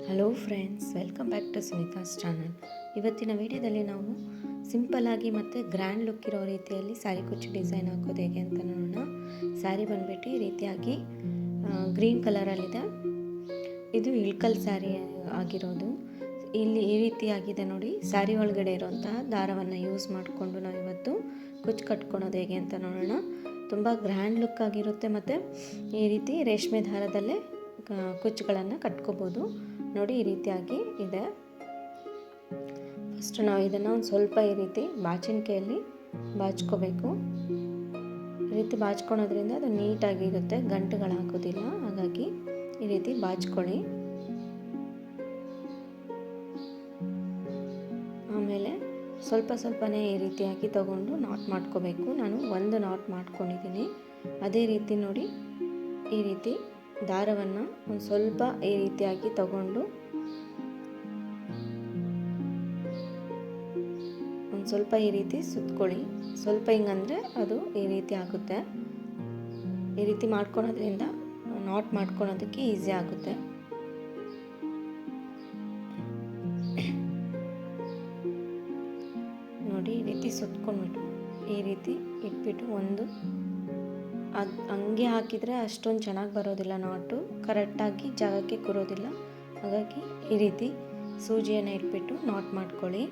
Hello friends welcome back to Sunita's channel ಇವತ್ತಿನ ವಿಡಿಯೋದಲ್ಲಿ ನಾವು ಸಿಂಪಲ್ಲಾಗಿ ಮತ್ತು ಗ್ರ್ಯಾಂಡ್ ಲುಕ್ ಇರೋ ರೀತಿಯಲ್ಲಿ ಸ್ಯಾರಿ ಕುಚ್ಚು ಡಿಸೈನ್ ಹಾಕೋದು ಹೇಗೆ ಅಂತ ನೋಡೋಣ. ಸ್ಯಾರಿ ಬಂದುಬಿಟ್ಟು ಈ ರೀತಿಯಾಗಿ ಗ್ರೀನ್ ಕಲರಲ್ಲಿದೆ ಇದು ಇಳ್ಕಲ್ ಸ್ಯಾರಿ ಆಗಿರೋದು. ಇಲ್ಲಿ ಈ ರೀತಿಯಾಗಿದೆ ನೋಡಿ ಸ್ಯಾರಿ ಒಳಗಡೆ ಇರೋವಂತಹ ದಾರವನ್ನು ಯೂಸ್ ಮಾಡಿಕೊಂಡು ನಾವು ಇವತ್ತು ಕುಚ್ಚು ಕಟ್ಕೊಳೋದು ಹೇಗೆ ಅಂತ ನೋಡೋಣ. ತುಂಬ ಗ್ರ್ಯಾಂಡ್ ಲುಕ್ ಆಗಿರುತ್ತೆ ಮತ್ತು ಈ ರೀತಿ ರೇಷ್ಮೆ ದಾರದಲ್ಲೇ ಕುಚ್ಚುಗಳನ್ನು ಕಟ್ಕೋಬೋದು. ನೋಡಿ ಈ ರೀತಿಯಾಗಿ ಇದೆ. ಫಸ್ಟ್ ನಾವು ಇದನ್ನು ಒಂದು ಸ್ವಲ್ಪ ಈ ರೀತಿ ಬಾಚಣಿಕೆಯಲ್ಲಿ ಬಾಚ್ಕೋಬೇಕು. ಈ ರೀತಿ ಬಾಚ್ಕೊಳೋದ್ರಿಂದ ಅದು ನೀಟಾಗಿ ಇರುತ್ತೆ ಗಂಟುಗಳಾಗೋದಿಲ್ಲ ಹಾಗಾಗಿ ಈ ರೀತಿ ಬಾಚ್ಕೊಳ್ಳಿ. ಆಮೇಲೆ ಸ್ವಲ್ಪ ಸ್ವಲ್ಪನೇ ಈ ರೀತಿಯಾಗಿ ತಗೊಂಡು ನಾಟ್ ಮಾಡ್ಕೋಬೇಕು. ನಾನು ಒಂದು ನಾಟ್ ಮಾಡ್ಕೊಂಡಿದ್ದೀನಿ. ಅದೇ ರೀತಿ ನೋಡಿ ಈ ರೀತಿ ದಾರವನ್ನು ಒಂದು ಸ್ವಲ್ಪ ಈ ರೀತಿಯಾಗಿ ತಗೊಂಡು ಒಂದು ಸ್ವಲ್ಪ ಈ ರೀತಿ ಸುತ್ಕೊಳ್ಳಿ. ಸ್ವಲ್ಪ ಹಿಂಗಂದರೆ ಅದು ಈ ರೀತಿ ಆಗುತ್ತೆ. ಈ ರೀತಿ ಮಾಡ್ಕೊಳೋದ್ರಿಂದ ನಾಟ್ ಮಾಡ್ಕೊಳೋದಕ್ಕೆ ಈಸಿ ಆಗುತ್ತೆ. ನೋಡಿ, ಈ ರೀತಿ ಸುತ್ಕೊಂಡ್ಬಿಟ್ಟು ಈ ರೀತಿ ಇಟ್ಬಿಟ್ಟು ಒಂದು ಅದು ಹಂಗೆ ಹಾಕಿದರೆ ಅಷ್ಟೊಂದು ಚೆನ್ನಾಗಿ ಬರೋದಿಲ್ಲ ನಾಟು. ಕರೆಕ್ಟಾಗಿ ಜಾಗಕ್ಕೆ ಕೂರೋದಿಲ್ಲ. ಹಾಗಾಗಿ ಈ ರೀತಿ ಸೂಜಿಯನ್ನು ಇಟ್ಬಿಟ್ಟು ನಾಟ್ ಮಾಡ್ಕೊಳ್ಳಿ.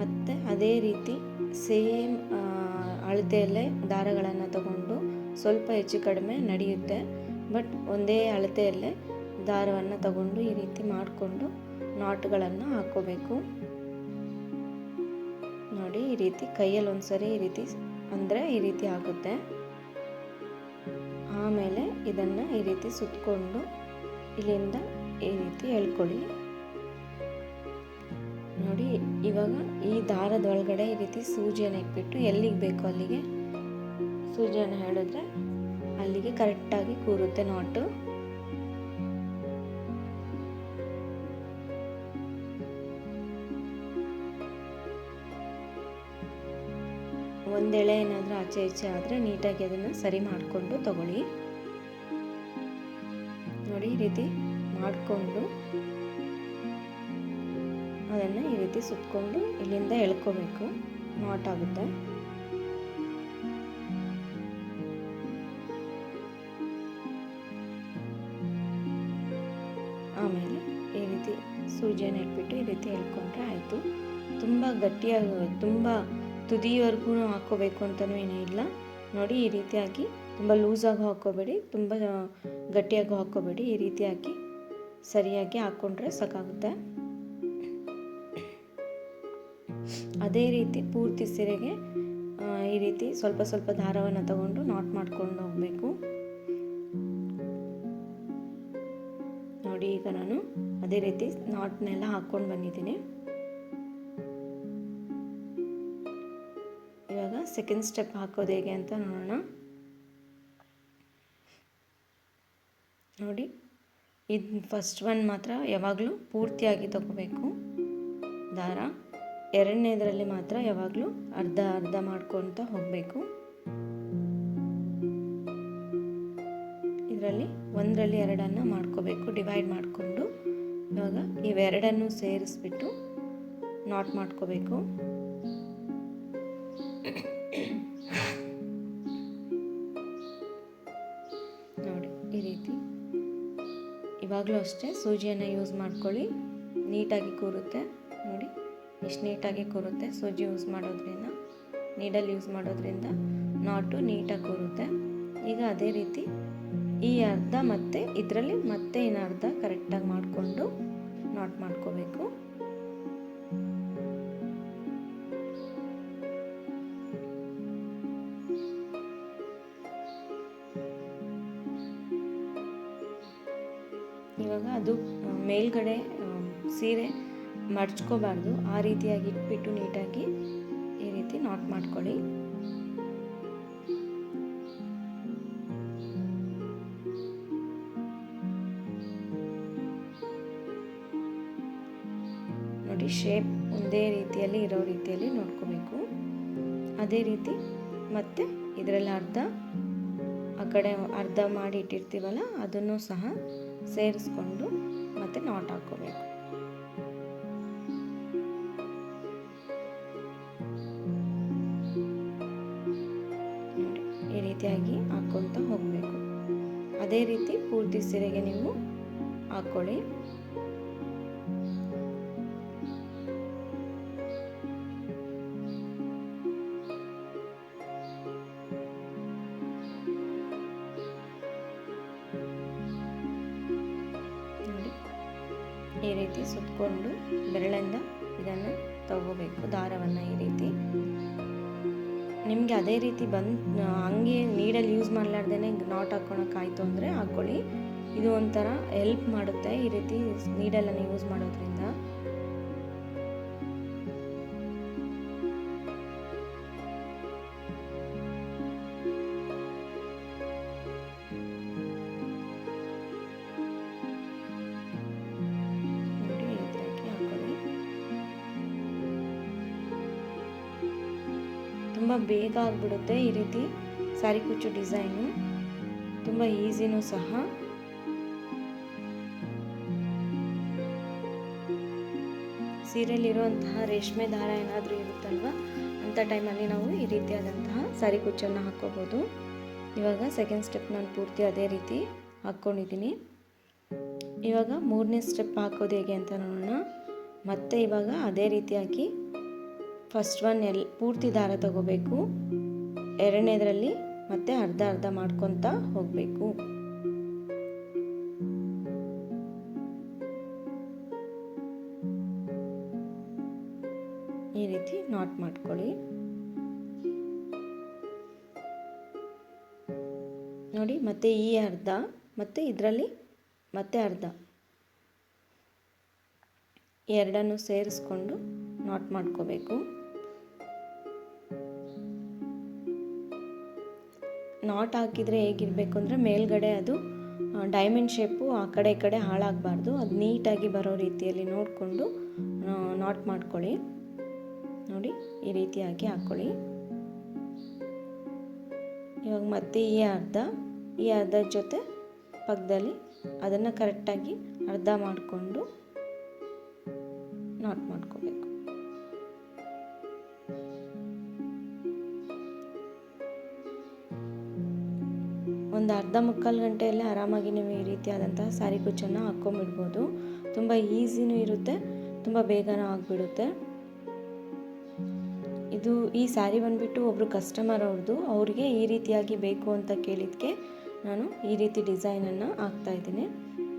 ಮತ್ತು ಅದೇ ರೀತಿ ಸೇಮ್ ಅಳತೆಯಲ್ಲೇ ದಾರಗಳನ್ನು ತಗೊಂಡು ಸ್ವಲ್ಪ ಹೆಚ್ಚು ಕಡಿಮೆ ನಡೆಯುತ್ತೆ. ಬಟ್ ಒಂದೇ ಅಳತೆಯಲ್ಲೇ ದಾರವನ್ನು ತಗೊಂಡು ಈ ರೀತಿ ಮಾಡಿಕೊಂಡು ನಾಟ್ಗಳನ್ನು ಹಾಕೋಬೇಕು ನೋಡಿ ಈ ರೀತಿ ಕೈಯಲ್ಲಿ ಒಂದ್ಸರಿ ಈ ರೀತಿ ಅಂದರೆ ಈ ರೀತಿ ಆಗುತ್ತೆ. ಆಮೇಲೆ ಇದನ್ನು ಈ ರೀತಿ ಸುತ್ತಕೊಂಡು ಇಲ್ಲಿಂದ ಈ ರೀತಿ ಎಳ್ಕೊಳ್ಳಿ. ನೋಡಿ, ಇವಾಗ ಈ ದಾರದ ಒಳಗಡೆ ಈ ರೀತಿ ಸೂಜಿಯನ್ನು ಇಟ್ಬಿಟ್ಟು ಎಲ್ಲಿಗೆ ಬೇಕು ಅಲ್ಲಿಗೆ? ಸೂಜಿಯನ್ನು ಹೇಳಿದ್ರೆ ಅಲ್ಲಿಗೆ ಕರೆಕ್ಟಾಗಿ ಕೂರುತ್ತೆ ನಾಟು ಒಂದೆಳೆ ಏನಾದರೂ ಆಚೆ ಈಚೆ ಆದರೆ ನೀಟಾಗಿ ಅದನ್ನು ಸರಿ ಮಾಡಿಕೊಂಡು ತಗೊಳ್ಳಿ. ನೋಡಿ, ಈ ರೀತಿ ಮಾಡಿಕೊಂಡು ಅದನ್ನು ಈ ರೀತಿ ಸುತ್ತಕೊಂಡು ಇಲ್ಲಿಂದ ಎಳ್ಕೋಬೇಕು. ನಾಟ್ ಆಗುತ್ತೆ. ಆಮೇಲೆ ಈ ರೀತಿ ಸೂಜಿಯನ್ನು ಇಟ್ಬಿಟ್ಟು ಈ ರೀತಿ ಎಳ್ಕೊಂಡ್ರೆ ಆಯಿತು. ತುಂಬ ಗಟ್ಟಿಯಾಗಿ, ತುಂಬ ತುದಿವರೆಗೂ ಹಾಕ್ಕೋಬೇಕು ಅಂತಲೂ ಏನೂ ಇಲ್ಲ. ನೋಡಿ, ಈ ರೀತಿಯಾಗಿ ತುಂಬ ಲೂಸಾಗಿ ಹಾಕ್ಕೋಬೇಡಿ ತುಂಬ ಗಟ್ಟಿಯಾಗಿ ಹಾಕ್ಕೋಬೇಡಿ ಈ ರೀತಿಯಾಗಿ ಸರಿಯಾಗಿ ಹಾಕ್ಕೊಂಡ್ರೆ ಸಾಕಾಗುತ್ತೆ. ಅದೇ ರೀತಿ ಪೂರ್ತಿ ಸೀರೆಗೆ ಈ ರೀತಿ ಸ್ವಲ್ಪ ಸ್ವಲ್ಪ ದಾರವನ್ನು ತಗೊಂಡು ನಾಟ್ ಮಾಡ್ಕೊಂಡು ಹೋಗಬೇಕು. ನೋಡಿ, ಈಗ ನಾನು ಅದೇ ರೀತಿ ನಾಟ್ನೆಲ್ಲ ಹಾಕ್ಕೊಂಡು ಬಂದಿದ್ದೀನಿ. ಸೆಕೆಂಡ್ ಸ್ಟೆಪ್ ಹಾಕೋದು ಹೇಗೆ ಅಂತ ನೋಡೋಣ. ನೋಡಿ, ಇದು ಫಸ್ಟ್ ಒನ್ ಮಾತ್ರ ಯಾವಾಗಲೂ ಪೂರ್ತಿಯಾಗಿ ತಗೋಬೇಕು. ದಾರ, ಎರಡನೇದರಲ್ಲಿ ಮಾತ್ರ ಯಾವಾಗಲೂ ಅರ್ಧ ಅರ್ಧ ಮಾಡ್ಕೊತ ಹೋಗಬೇಕು. ಇದರಲ್ಲಿ ಒಂದರಲ್ಲಿ ಎರಡನ್ನು ಮಾಡ್ಕೋಬೇಕು ಡಿವೈಡ್ ಮಾಡಿಕೊಂಡು. ಇವಾಗ ಇವೆರಡನ್ನು ಸೇರಿಸ್ಬಿಟ್ಟು ನಾಟ್ ಮಾಡ್ಕೋಬೇಕು. ಇವಾಗಲೂ ಅಷ್ಟೇ ಸೂಜಿಯನ್ನು ಯೂಸ್ ಮಾಡ್ಕೊಳ್ಳಿ. ನೀಟಾಗಿ ಕೂರುತ್ತೆ. ನೋಡಿ ಎಷ್ಟು ನೀಟಾಗಿ ಕೂರುತ್ತೆ ಸೂಜಿ ಯೂಸ್ ಮಾಡೋದ್ರಿಂದ. ನೀಡಲ್ ಯೂಸ್ ಮಾಡೋದ್ರಿಂದ ನಾಟು ನೀಟಾಗಿ ಕೂರುತ್ತೆ. ಈಗ ಅದೇ ರೀತಿ ಈ ಅರ್ಧ ಮತ್ತೆ ಇದರಲ್ಲಿ ಮತ್ತೆ ಇನ್ನು ಅರ್ಧ ಕರೆಕ್ಟಾಗಿ ಮಾಡಿಕೊಂಡು ನಾಟ್ ಮಾಡ್ಕೋಬೇಕು. ಮೇಲ್ಗಡೆ ಸೀರೆ ಮಡ್ಚ್ಕೋಬಾರ್ದು ಆ ರೀತಿಯಾಗಿ ಇಟ್ಬಿಟ್ಟು ನೀಟಾಗಿ ಈ ರೀತಿ ನಾಟ್ ಮಾಡ್ಕೊಳ್ಳಿ. ನೋಡಿ ಶೇಪ್ ಒಂದೇ ರೀತಿಯಲ್ಲಿ, ಇರೋ ರೀತಿಯಲ್ಲಿ ನೋಡ್ಕೋಬೇಕು. ಅದೇ ರೀತಿ ಮತ್ತೆ ಇದರಲ್ಲಿ ಅರ್ಧ, ಆ ಕಡೆ ಅರ್ಧ ಮಾಡಿ ಇಟ್ಟಿರ್ತೀವಲ್ಲ, ಅದನ್ನು ಸಹ ಸೇರಿಸ್ಕೊಂಡು ಮತ್ತು ನಾಟ್ ಹಾಕೋಬೇಕು ಈ ರೀತಿಯಾಗಿ ಹಾಕ್ಕೊತ ಹೋಗಬೇಕು. ಅದೇ ರೀತಿ ಪೂರ್ತಿ ಸೀರೆಗೆ ನೀವು ಹಾಕ್ಕೊಳ್ಳಿ. ಈ ರೀತಿ ಸುತ್ತಕೊಂಡು ಬೆರಳಿಂದ ಇದನ್ನು ತಗೋಬೇಕು, ದಾರವನ್ನು ಈ ರೀತಿ. ನಿಮಗೆ ಅದೇ ರೀತಿ ಬಂದು ಹಂಗೆ ನೀಡಲ್ಲಿ ಯೂಸ್ ಮಾಡಲಾರ್ದೇ ನಾಟ್ ಹಾಕ್ಕೊಳಕ್ಕಾಯ್ತು ಅಂದರೆ ಹಾಕ್ಕೊಳ್ಳಿ ಇದು ಒಂಥರ ಹೆಲ್ಪ್ ಮಾಡುತ್ತೆ ಈ ರೀತಿ ನೀಡಲನ್ನು ಯೂಸ್ ಮಾಡೋದ್ರಿಂದ. ಬೇಗ ಆಗಿಬಿಡುತ್ತೆ ಈ ರೀತಿ ಸಾರಿ ಕುಚ್ಚು ಡಿಸೈನು. ತುಂಬ ಈಸಿನೂ ಸಹ. ಸೀರೆಯಲ್ಲಿರುವಂತಹ ರೇಷ್ಮೆ ದಾರ ಏನಾದರೂ ಇರುತ್ತಲ್ವ? ಅಂಥ ಟೈಮಲ್ಲಿ ನಾವು ಈ ರೀತಿಯಾದಂತಹ ಸಾರಿ ಕುಚ್ಚನ್ನು ಹಾಕ್ಕೋಬೋದು ಇವಾಗ ಸೆಕೆಂಡ್ ಸ್ಟೆಪ್ ನಾನು ಪೂರ್ತಿ ಅದೇ ರೀತಿ ಹಾಕ್ಕೊಂಡಿದ್ದೀನಿ. ಇವಾಗ ಮೂರನೇ ಸ್ಟೆಪ್ ಹಾಕೋದು ಹೇಗೆ ಅಂತ ನೋಡೋಣ. ಮತ್ತೆ ಇವಾಗ ಅದೇ ರೀತಿಯಾಗಿ ಫಸ್ಟ್ ಒನ್ ಎಲ್, ಪೂರ್ತಿ ದಾರ ತಗೋಬೇಕು. ಎರಡನೇದರಲ್ಲಿ ಮತ್ತೆ ಅರ್ಧ ಅರ್ಧ ಮಾಡ್ಕೊತ ಹೋಗಬೇಕು. ಈ ರೀತಿ ನಾಟ್ ಮಾಡ್ಕೊಳ್ಳಿ. ನೋಡಿ, ಮತ್ತೆ ಈ ಅರ್ಧ, ಮತ್ತೆ ಇದರಲ್ಲಿ ಮತ್ತೆ ಅರ್ಧ. ಎರಡನ್ನು ಸೇರಿಸ್ಕೊಂಡು ನಾಟ್ ಮಾಡ್ಕೋಬೇಕು. ನಾಟ್ ಹಾಕಿದರೆ ಹೇಗಿರಬೇಕು ಅಂದರೆ ಮೇಲ್ಗಡೆ ಅದು ಡೈಮಂಡ್ ಶೇಪು ಆ ಕಡೆ ಈ ಕಡೆ ಹಾಳಾಗಬಾರ್ದು. ಅದು ನೀಟಾಗಿ ಬರೋ ರೀತಿಯಲ್ಲಿ ನೋಡಿಕೊಂಡು ನಾಟ್ ಮಾಡ್ಕೊಳ್ಳಿ. ನೋಡಿ, ಈ ರೀತಿಯಾಗಿ ಹಾಕ್ಕೊಳ್ಳಿ ಇವಾಗ ಮತ್ತೆ ಈ ಅರ್ಧ ಈ ಅರ್ಧ ಜೊತೆ ಪಕ್ಕದಲ್ಲಿ ಅದನ್ನು ಕರೆಕ್ಟಾಗಿ ಅರ್ಧ ಮಾಡಿಕೊಂಡು ನಾಟ್ ಮಾಡ್ಕೋಬೇಕು. ಒಂದು ಅರ್ಧ ಮುಕ್ಕಾಲು ಗಂಟೆಯಲ್ಲೇ ಆರಾಮಾಗಿ ನೀವು ಈ ರೀತಿಯಾದಂತಹ ಸ್ಯಾರಿ ಕುಚ್ಚನ್ನು ಹಾಕ್ಕೊಂಬಿಡ್ಬೋದು. ತುಂಬ ಈಸಿನೂ ಇರುತ್ತೆ, ತುಂಬ ಬೇಗನೂ ಆಗಿಬಿಡುತ್ತೆ. ಇದು ಈ ಸ್ಯಾರಿ ಬಂದುಬಿಟ್ಟು ಒಬ್ಬರು ಕಸ್ಟಮರ್ ಅವ್ರದ್ದು, ಅವ್ರಿಗೆ ಈ ರೀತಿಯಾಗಿ ಬೇಕು ಅಂತ ಕೇಳಿದ್ದಕ್ಕೆ ನಾನು ಈ ರೀತಿ ಡಿಸೈನನ್ನು ಹಾಕ್ತಾಯಿದ್ದೀನಿ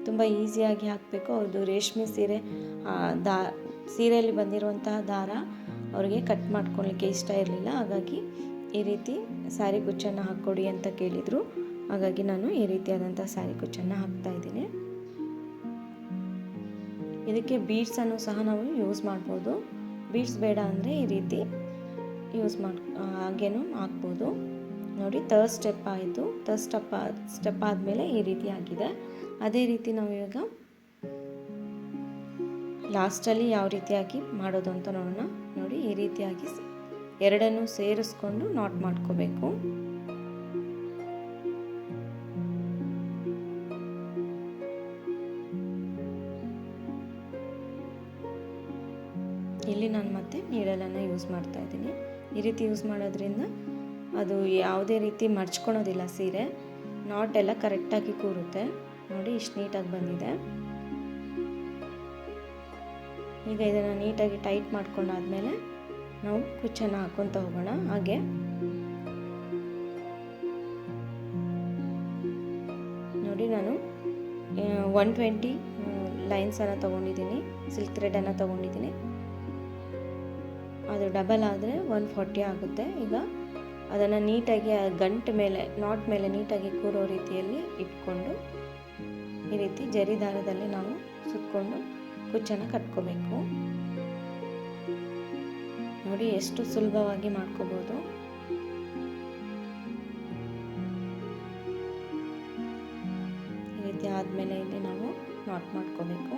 ತುಂಬ ಈಸಿಯಾಗಿ ಹಾಕಬೇಕು. ಅವ್ರದ್ದು ರೇಷ್ಮೆ ಸೀರೆ ದಾ, ಸೀರೆಯಲ್ಲಿ ಬಂದಿರುವಂತಹ ದಾರ ಅವರಿಗೆ ಕಟ್ ಮಾಡ್ಕೊಳ್ಲಿಕ್ಕೆ ಇಷ್ಟ ಇರಲಿಲ್ಲ. ಹಾಗಾಗಿ ಈ ರೀತಿ ಸ್ಯಾರಿ ಕುಚ್ಚನ್ನು ಹಾಕ್ಕೊಡಿ ಅಂತ ಕೇಳಿದರು. ಹಾಗಾಗಿ ನಾನು ಈ ರೀತಿಯಾದಂಥ ಸ್ಯಾರಿ ಕುಚ್ಚನ್ನು ಹಾಕ್ತಾಯಿದ್ದೀನಿ ಇದಕ್ಕೆ ಬೀಡ್ಸನ್ನು ಸಹ ನಾವು ಯೂಸ್ ಮಾಡ್ಬೋದು. ಬೀಡ್ಸ್ ಬೇಡ ಅಂದರೆ ಈ ರೀತಿ ಯೂಸ್ ಮಾಡ್ ಹಾಗೇನೂ ಹಾಕ್ಬೋದು. ನೋಡಿ ತರ್ಡ್ ಸ್ಟೆಪ್ ಆಯಿತು. ತರ್ಡ್ ಸ್ಟೆಪ್ ಸ್ಟೆಪ್ ಆದಮೇಲೆ ಈ ರೀತಿ ಆಗಿದೆ. ಅದೇ ರೀತಿ ನಾವು ಇವಾಗ ಲಾಸ್ಟಲ್ಲಿ ಯಾವ ರೀತಿಯಾಗಿ ಮಾಡೋದು ಅಂತ ನೋಡೋಣ. ನೋಡಿ, ಈ ರೀತಿಯಾಗಿ ಎರಡನ್ನು ಸೇರಿಸ್ಕೊಂಡು ನಾಟ್ ಮಾಡ್ಕೋಬೇಕು. ನೀಡಲನ್ನು ಯೂಸ್ ಮಾಡ್ತಾ ಇದ್ದೀನಿ. ಈ ರೀತಿ ಯೂಸ್ ಮಾಡೋದ್ರಿಂದ ಅದು ಯಾವುದೇ ರೀತಿ ಮಡ್ಚ್ಕೊಳೋದಿಲ್ಲ ಸೀರೆ. ನಾಟ್ ಎಲ್ಲ ಕರೆಕ್ಟಾಗಿ ಕೂರುತ್ತೆ. ನೋಡಿ, ಇಷ್ಟು ನೀಟಾಗಿ ಬಂದಿದೆ. ಈಗ ಇದನ್ನು ನೀಟಾಗಿ ಟೈಟ್ ಮಾಡ್ಕೊಂಡಾದ್ಮೇಲೆ ನಾವು ಕುಚ್ಚನ್ನು ಹಾಕ್ಕೊತ ಹೋಗೋಣ. ಹಾಗೆ. ನೋಡಿ, ನಾನು ಒನ್ ಟ್ವೆಂಟಿ ಲೈನ್ಸನ್ನು ತೊಗೊಂಡಿದ್ದೀನಿ. ಸಿಲ್ಕ್ ಥ್ರೆಡನ್ನು ತೊಗೊಂಡಿದ್ದೀನಿ. ಅದು ಡಬಲ್ ಆದರೆ ಒನ್ ಫಾರ್ಟಿ ಆಗುತ್ತೆ. ಈಗ ಅದನ್ನು ನೀಟಾಗಿ ಆ ಗಂಟು ಮೇಲೆ ನಾಟ್ ಮೇಲೆ ನೀಟಾಗಿ ಕೂರೋ ರೀತಿಯಲ್ಲಿ ಇಟ್ಕೊಂಡು ಈ ರೀತಿ ಜರಿದಾರದಲ್ಲಿ ನಾವು ಸುತ್ತಕೊಂಡು ಕುಚ್ಚನ್ನು ಕಟ್ಕೋಬೇಕು. ನೋಡಿ ಎಷ್ಟು ಸುಲಭವಾಗಿ ಮಾಡ್ಕೋಬೋದು. ಈ ರೀತಿ ಆದಮೇಲೆ ಇಲ್ಲಿ ನಾವು ನಾಟ್ ಮಾಡ್ಕೋಬೇಕು.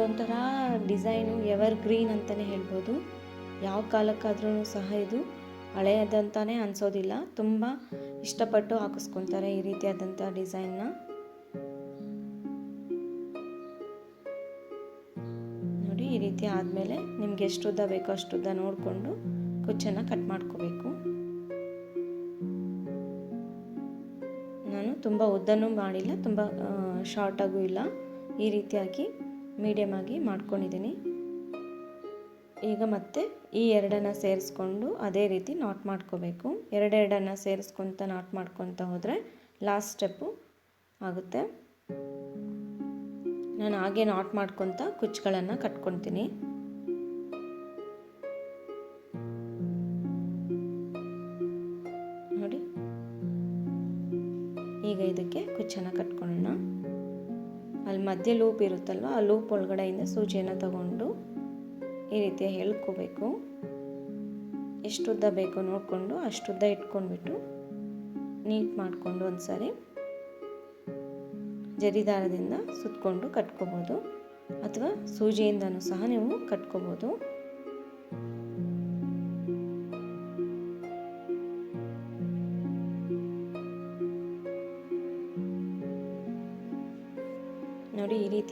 ಇದೊಂಥರ ಡಿಸೈನು ಎವರ್ ಗ್ರೀನ್ ಅಂತಲೇ ಹೇಳ್ಬೋದು. ಯಾವ ಕಾಲಕ್ಕಾದ್ರೂ ಸಹ ಇದು ಹಳೆಯದಂತಾನೆ ಅನಿಸೋದಿಲ್ಲ. ತುಂಬ ಇಷ್ಟಪಟ್ಟು ಹಾಕಿಸ್ಕೊತಾರೆ ಈ ರೀತಿಯಾದಂಥ ಡಿಸೈನ್ನ. ನೋಡಿ, ಈ ರೀತಿ ಆದಮೇಲೆ ನಿಮ್ಗೆ ಎಷ್ಟು ಉದ್ದ ಬೇಕೋ ಅಷ್ಟು ಉದ್ದ ನೋಡಿಕೊಂಡು ಕುಚ್ಚನ್ನು ಕಟ್ ಮಾಡ್ಕೋಬೇಕು. ನಾನು ತುಂಬ ಉದ್ದನೂ ಮಾಡಿಲ್ಲ, ತುಂಬ ಶಾರ್ಟಾಗೂ ಇಲ್ಲ. ಈ ರೀತಿಯಾಗಿ ಮೀಡಿಯಮ್ ಆಗಿ ಮಾಡ್ಕೊಂಡಿದ್ದೀನಿ. ಈಗ ಮತ್ತೆ ಈ ಎರಡನ್ನು ಸೇರಿಸ್ಕೊಂಡು ಅದೇ ರೀತಿ ನಾಟ್ ಮಾಡ್ಕೋಬೇಕು. ಎರಡೆರಡನ್ನು ಸೇರಿಸ್ಕೊತ ನಾಟ್ ಮಾಡ್ಕೊತ ಹೋದರೆ ಲಾಸ್ಟ್ ಸ್ಟೆಪ್ಪು ಆಗುತ್ತೆ. ನಾನು ಹಾಗೆ ನಾಟ್ ಮಾಡ್ಕೊತ ಕುಚ್ಚುಗಳನ್ನು ಕಟ್ಕೊತೀನಿ ನೋಡಿ. ಈಗ ಇದಕ್ಕೆ ಕುಚ್ಚನ್ನು ಕಟ್ಕೊಳ್ಳೋಣ. ಅಲ್ಲಿ ಮಧ್ಯೆ ಲೂಪ್ ಇರುತ್ತಲ್ವ, ಆ ಲೂಪ್ ಒಳಗಡೆಯಿಂದ ಸೂಜಿಯನ್ನು ತಗೊಂಡು ಈ ರೀತಿ ಎಳ್ಕೋಬೇಕು ಎಷ್ಟುದ್ದ ಬೇಕು ನೋಡಿಕೊಂಡು ಅಷ್ಟುದ್ದ ಇಟ್ಕೊಂಡ್ಬಿಟ್ಟು ನೀಟ್ ಮಾಡಿಕೊಂಡು ಒಂದು ಸಾರಿ ಜರಿದಾರದಿಂದ ಸುತ್ತಕೊಂಡು ಕಟ್ಕೋಬೋದು. ಅಥವಾ ಸೂಜಿಯಿಂದನೂ ಸಹ ನೀವು ಕಟ್ಕೋಬೋದು.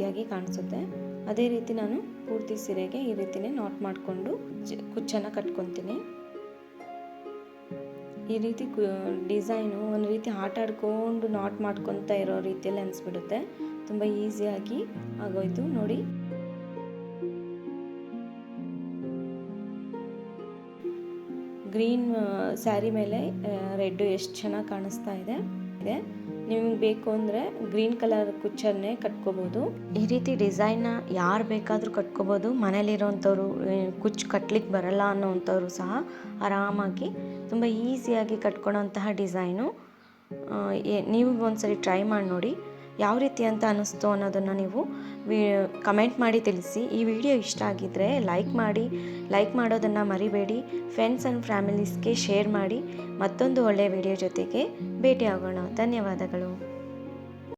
ರೀತಿಯಾಗಿ ಕಾಣಿಸುತ್ತೆ. ಅದೇ ರೀತಿ ನಾನು ಪೂರ್ತಿ ಸೀರೆಗೆ ಈ ರೀತಿನೇ ನಾಟ್ ಮಾಡಿಕೊಂಡು ಕುಚ್ಚನ್ನು ಕಟ್ಕೊತೀನಿ. ಈ ರೀತಿ ಡಿಸೈನು ಒಂದು ರೀತಿ ಆಟ ಆಡ್ಕೊಂಡು ನಾಟ್ ಮಾಡ್ಕೊತ ಇರೋ ರೀತಿಯಲ್ಲಿ ಅನಿಸ್ಬಿಡುತ್ತೆ. ತುಂಬ ಈಸಿಯಾಗಿ ಆಗೋಯ್ತು ನೋಡಿ. ಗ್ರೀನ್ ಸ್ಯಾರಿ ಮೇಲೆ ರೆಡ್ಡು ಎಷ್ಟು ಚೆನ್ನಾಗಿ ಕಾಣಿಸ್ತಾ ಇದೆ. ನಿಮಗೆ ಬೇಕು ಅಂದರೆ ಗ್ರೀನ್ ಕಲರ್ ಕುಚ್ಚನ್ನೇ ಕಟ್ಕೋಬೋದು. ಈ ರೀತಿ ಡಿಸೈನ್ನ ಯಾರು ಬೇಕಾದರೂ ಕಟ್ಕೋಬೋದು. ಮನೇಲಿರೋವಂಥವ್ರು ಕುಚ್ಚು ಕಟ್ಲಿಕ್ಕೆ ಬರಲ್ಲ ಅನ್ನೋವಂಥವ್ರು ಸಹ ಆರಾಮಾಗಿ ತುಂಬ ಈಸಿಯಾಗಿ ಕಟ್ಕೊಳೋಂತಹ ಡಿಸೈನು. ನೀವು ಒಂದ್ಸರಿ ಟ್ರೈ ಮಾಡಿ ನೋಡಿ ಯಾವ ರೀತಿ ಅಂತ ಅನ್ನಿಸ್ತು ಅನ್ನೋದನ್ನು ನೀವು ಕಮೆಂಟ್ ಮಾಡಿ ತಿಳಿಸಿ. ಈ ವಿಡಿಯೋ ಇಷ್ಟ ಆಗಿದ್ದರೆ ಲೈಕ್ ಮಾಡಿ ಲೈಕ್ ಮಾಡೋದನ್ನು ಮರಿಬೇಡಿ. ಫ್ರೆಂಡ್ಸ್ ಆ್ಯಂಡ್ ಫ್ಯಾಮಿಲೀಸ್ಗೆ ಶೇರ್ ಮಾಡಿ. ಮತ್ತೊಂದು ಒಳ್ಳೆಯ ವಿಡಿಯೋ ಜೊತೆಗೆ ಭೇಟಿಯಾಗೋಣ. ಧನ್ಯವಾದಗಳು.